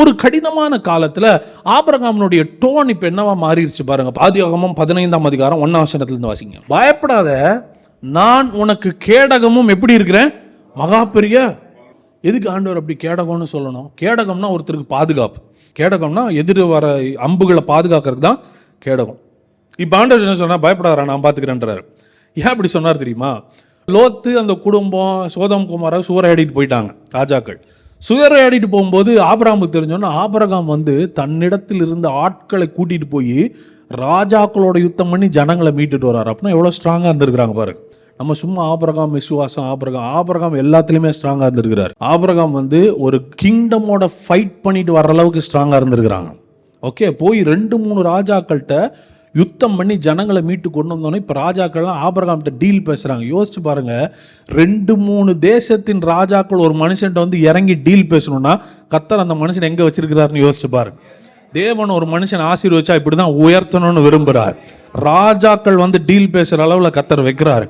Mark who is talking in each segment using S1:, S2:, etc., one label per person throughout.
S1: ஒரு கடினமான காலத்தில் ஆபரகாமனுடைய டோன் இப்போ என்னவா மாறிடுச்சு பாருங்க. ஆதியாகமம் பதினைந்தாம் அதிகாரம் ஒன்னாம் வசனத்துல வாசிங்க. பயப்படாத நான் உனக்கு கேடகமும் எப்படி இருக்கிறேன்? மகா பெரிய. எதுக்கு ஆண்டவர் அப்படி கேடகம்னு சொல்லணும்? கேடகம்னா ஒருத்தருக்கு பாதுகாப்பு. கேடகம்னா எதிர் வர அம்புகளை பாதுகாக்கிறது தான் கேடகம். இப்போ ஆண்டவர் என்ன சொன்னால் பயப்படாதா நான் பார்த்துக்கிறேன்றார் ஏன் அப்படி சொன்னார் தெரியுமா? லோத்து அந்த குடும்பம் சோதம் குமாரை சூறையாடிட்டு போயிட்டாங்க ராஜாக்கள். சுயரையாடிட்டு போகும்போது ஆபராமுக்கு தெரிஞ்சோன்னா ஆபரகாம் வந்து தன்னிடத்தில் இருந்த ஆட்களை கூட்டிகிட்டு போய் ராஜாக்களோட யுத்தம் பண்ணி ஜனங்களை மீட்டுட்டு வரார் அப்படின்னா எவ்வளோ ஸ்ட்ராங்காக இருந்திருக்கிறாங்க பாருங்க நம்ம சும்மா ஆபரகாம் விசுவாசம் ஆபரகாம் ஆபரகாம் எல்லாத்துலேயுமே ஸ்ட்ராங்காக இருந்திருக்கிறார். ஆபரகாம் வந்து ஒரு கிங்டமோட ஃபைட் பண்ணிட்டு வர்ற அளவுக்கு ஸ்ட்ராங்காக இருந்திருக்கிறாங்க. ஓகே போய் ரெண்டு மூணு ராஜாக்கள்கிட்ட யுத்தம் பண்ணி ஜனங்களை மீட்டு கொண்டு வந்தோன்னே இப்போ ராஜாக்கள்லாம் ஆபரகாம்கிட்ட டீல் பேசுகிறாங்க யோசிச்சு பாருங்க ரெண்டு மூணு தேசத்தின் ராஜாக்கள் ஒரு மனுஷன்ட்ட வந்து இறங்கி டீல் பேசணும்னா கத்தர் அந்த மனுஷன் எங்கே வச்சிருக்கிறாருன்னு யோசிச்சு பாருங்க. தேவன் ஒரு மனுஷன் ஆசீர்வச்சா இப்படி தான் உயர்த்தணும்னு விரும்புகிறார் ராஜாக்கள் வந்து டீல் பேசுகிற அளவில் கத்தர் வைக்கிறாரு.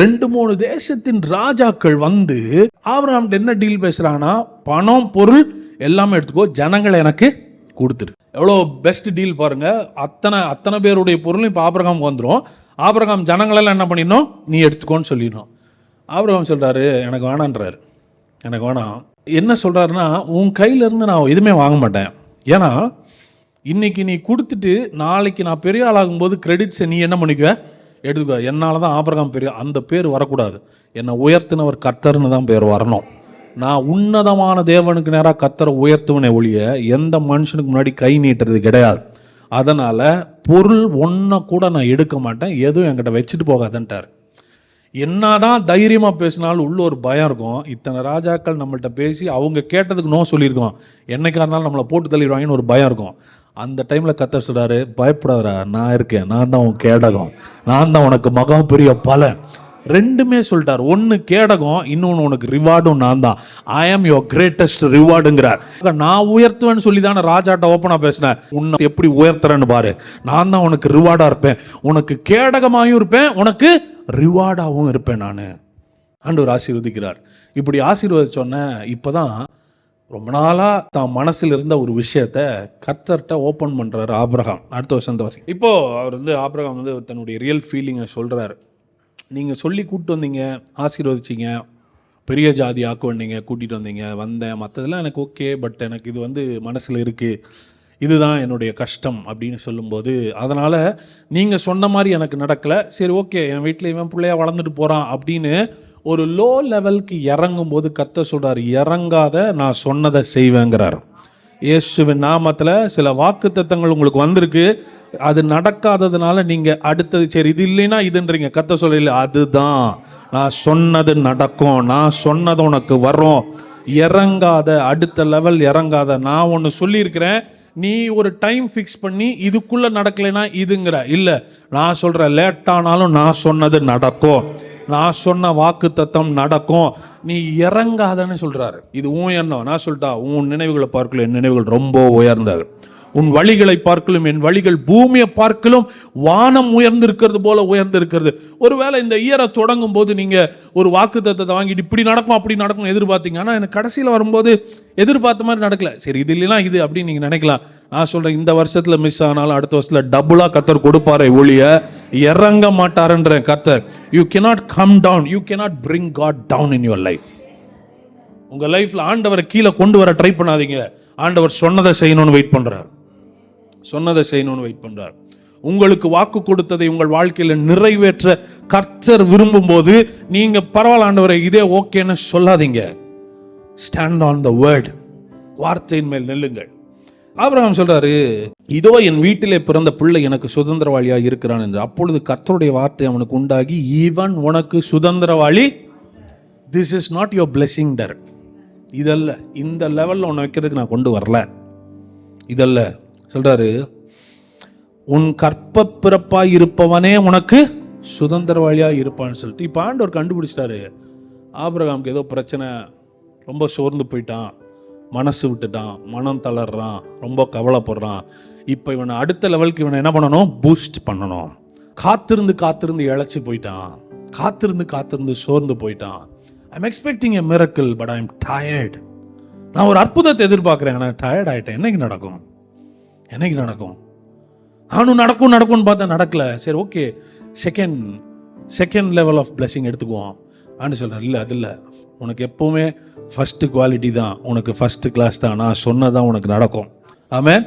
S1: ரெண்டு மூணு தேசத்தின் ராஜாக்கள் வந்து ஆபிரகாம்கிட்ட என்ன டீல் பேசுகிறாங்கன்னா பணம் பொருள் எல்லாமே எடுத்துக்கோ ஜனங்களை எனக்கு கொடுத்துரு எவ்வளோ பெஸ்ட் டீல் பாருங்கள் அத்தனை அத்தனை பேருடைய பொருளும் இப்போ ஆபிரகாம் வந்துடும் ஆபிரகாம் ஜனங்களெல்லாம் என்ன பண்ணிடணும்? நீ எடுத்துக்கோன்னு சொல்லிடணும். ஆபிரகாம் சொல்கிறாரு எனக்கு வேணான்றாரு எனக்கு வேணாம். என்ன சொல்கிறாருன்னா உன் கையிலேருந்து நான் எதுவுமே வாங்க மாட்டேன். ஏன்னா இன்னைக்கு நீ கொடுத்துட்டு நாளைக்கு நான் பெரிய ஆளாகும்போது கிரெடிட்ஸை நீ என்ன பண்ணிக்குவ? எடுத்துக்க என்னால் தான் ஆபிரகாம் பெரிய அந்த பேர் வரக்கூடாது. என்னை உயர்த்தினவர் கர்த்தர்னு தான் பேர் வரணும். நான் உன்னதமான தேவனுக்கு நேராக கத்தரை உயர்த்துவனே ஒழிய எந்த மனுஷனுக்கு முன்னாடி கை நீட்டுறது கிடையாது. அதனால் பொருள் ஒன்றை கூட நான் எடுக்க மாட்டேன் எதுவும் என்கிட்ட வச்சுட்டு போகாதன்ட்டார். என்னதான் தைரியமாக பேசினாலும் உள்ள ஒரு பயம் இருக்கும். இத்தனை ராஜாக்கள் நம்மள்ட்ட பேசி அவங்க கேட்டதுக்கு நோ சொல்லியிருக்கோம். என்றைக்காக இருந்தாலும் நம்மளை போட்டு தள்ளிடுவாங்கன்னு ஒரு பயம் இருக்கும். அந்த டைமில் கத்த சொல்கிறாரு பயப்படாதரா நான் இருக்கேன். நான் தான் உன் கேடகம். நான் தான் உனக்கு மகா பெரிய பலன். ரெண்டுமே சொல்லிட்டார். ஒன்று கேடகம் இன்னொன்று உனக்கு ரிவார்டும் நான் தான் ஐ ஆம் யுவர் கிரேட்டஸ்ட் ரிவார்டுங்கிறார் நான் உயர்த்துவேன்னு சொல்லி தானே ராஜாட்ட ஓப்பனாக பேசினேன். உன்னை எப்படி உயர்த்துறேன்னு பாரு. நான் தான் உனக்கு ரிவார்டாக இருப்பேன். உனக்கு கேடகமாகவும் இருப்பேன். உனக்கு ரிவார்டாகவும் இருப்பேன் நான். ஆண்டவர் ஆசீர்வதிக்கிறார். இப்படி ஆசீர்வதிச்சோன்னே இப்போதான் ரொம்ப நாளாக தான் மனசில் இருந்த ஒரு விஷயத்த கர்த்தர்கிட்ட ஓப்பன் பண்ணுறாரு ஆப்ரஹாம் அடுத்த வருஷம் இந்த வருஷம் இப்போ அவர் வந்து ஆப்ரஹாம் வந்து தன்னுடைய ரியல் ஃபீலிங்கை சொல்கிறாரு நீங்கள் சொல்லி கூப்பிட்டு வந்தீங்க ஆசீர்வதிச்சிங்க பெரிய ஜாதி ஆக்க வந்தீங்க கூட்டிகிட்டு வந்தீங்க வந்தேன். மற்றதெல்லாம் எனக்கு ஓகே பட் எனக்கு இது வந்து மனசில் இருக்குது இதுதான் என்னுடைய கஷ்டம் அப்படின்னு சொல்லும்போது அதனால் நீங்கள் சொன்ன மாதிரி எனக்கு நடக்கலை. சரி ஓகே என் வீட்டில் இவன் பிள்ளையா வளர்ந்துட்டு போகிறான் அப்படின்னு ஒரு லோ லெவலுக்கு இறங்கும்போது கத்த சொல்கிறார் இறங்காத நான் சொன்னதை செய்வேங்கிறார். இயேசுவின் நாமத்தில் சில வாக்கு உங்களுக்கு வந்திருக்கு. அது நடக்காததுனால நீங்கள் அடுத்தது சரி இது இல்லைன்னா இதுன்றீங்க. கத்த சொல்லல அதுதான். நான் சொன்னது நடக்கும். நான் சொன்னது உனக்கு வரும். இறங்காத அடுத்த லெவல் இறங்காத நான் ஒன்று சொல்லியிருக்கிறேன். நீ ஒரு டைம் ஃபிக்ஸ் பண்ணி இதுக்குள்ளே நடக்கலைன்னா இதுங்கிற. இல்லை நான் சொல்கிற லேட்டானாலும் நான் சொன்னது நடக்கும். நான் சொன்ன வாக்கு தத்தம் நடக்கும். நீ இறங்காதன்னு சொல்றாரு. இது உன் எண்ணம். நான் சொல்லிட்டா உன் நினைவுகளை பார்க்கல. என் நினைவுகள் ரொம்ப உயர்ந்தது. உன் வழிகளை பார்க்கலும் என் வழிகள் பூமியை பார்க்கலும் வானம் உயர்ந்திருக்கிறது போல உயர்ந்திருக்கிறது. ஒருவேளை இந்த இயரை தொடங்கும் போது நீங்கள் ஒரு வாக்கு தத்தத்தை வாங்கிட்டு இப்படி நடக்கும் அப்படி நடக்கும் எதிர்பார்த்தீங்க. ஆனால் எனக்கு கடைசியில் வரும்போது எதிர்பார்த்த மாதிரி நடக்கல. சரி இது இல்லைனா இது அப்படின்னு நீங்கள் நினைக்கலாம். நான் சொல்கிறேன் இந்த வருஷத்தில் மிஸ் ஆனாலும் அடுத்த வருஷத்துல டபுளாக கத்தர் கொடுப்பாரே ஒழிய இறங்க மாட்டாருன்ற கத்தர். You cannot come down you cannot bring God down in your life உங்கள் லைஃப்பில் ஆண்டவரை கீழே கொண்டு வர ட்ரை பண்ணாதீங்க. ஆண்டவர் சொன்னதை செய்யணும்னு வெயிட் பண்ணுறாரு சொன்னதை செய்யணும்னு வெயிட் பண்றார். உங்களுக்கு வாக்கு கொடுத்ததை உங்கள் வாழ்க்கையில் நிறைவேற்ற கர்த்தர் விரும்பும் போது நீங்க பரவாயில்ல ஆண்டவரை இதே ஓகேன்னு சொல்லாதீங்க. ஸ்டாண்ட் ஆன் த வேர்ட் வார்த்தையின் மேல் நெல்லுங்கள். ஆபிரகாம் சொல்றாரு இதோ என் வீட்டிலே பிறந்த பிள்ளை எனக்கு சுதந்திரவாளியா இருக்கிறான் என்று. அப்பொழுது கர்த்தருடைய வார்த்தை அவனுக்கு உண்டாகி ஈவன் உனக்கு சுதந்திரவாளி. This is not your blessing டர் இதல்ல இந்த லெவலில் உன்னை வைக்கிறதுக்கு நான் கொண்டு வரல. இதல்ல சொல்றாரு உன் கற்ப பிறப்பாய் இருப்பவனே உனக்கு சுதந்திரவாளியாக இருப்பான்னு சொல்லிட்டு. இப்போ ஆண்டவர் கண்டுபிடிச்சிட்டாரு. ஆபிரகாமுக்கு ஏதோ பிரச்சனை ரொம்ப சோர்ந்து போயிட்டான் மனசு விட்டுட்டான் மனம் தளர்றான் ரொம்ப கவலைப்படுறான். இப்போ இவனை அடுத்த லெவலுக்கு இவனை என்ன பண்ணணும்? பூஸ்ட் பண்ணணும். காத்திருந்து காத்திருந்து இழைச்சி போயிட்டான். காத்திருந்து காத்திருந்து சோர்ந்து போயிட்டான். I'm expecting a miracle but I'm tired நான் ஒரு அற்புதத்தை எதிர்பார்க்குறேன். ஆனால் டயர்ட் ஆகிட்டேன் என்னைக்கு நடக்கும்? என்னைக்கு நடக்கும்? நானும் நடக்கும் நடக்கும்னு பார்த்தா நடக்கல. சரி okay. Second second level of blessing எடுத்துக்குவோம். ஆண்டு சொல்கிறேன் இல்லை அது இல்லை. உனக்கு எப்போவுமே ஃபஸ்ட்டு குவாலிட்டி தான். உனக்கு ஃபஸ்ட்டு கிளாஸ் தான். நான் சொன்னதான் உனக்கு நடக்கும். ஆமாம்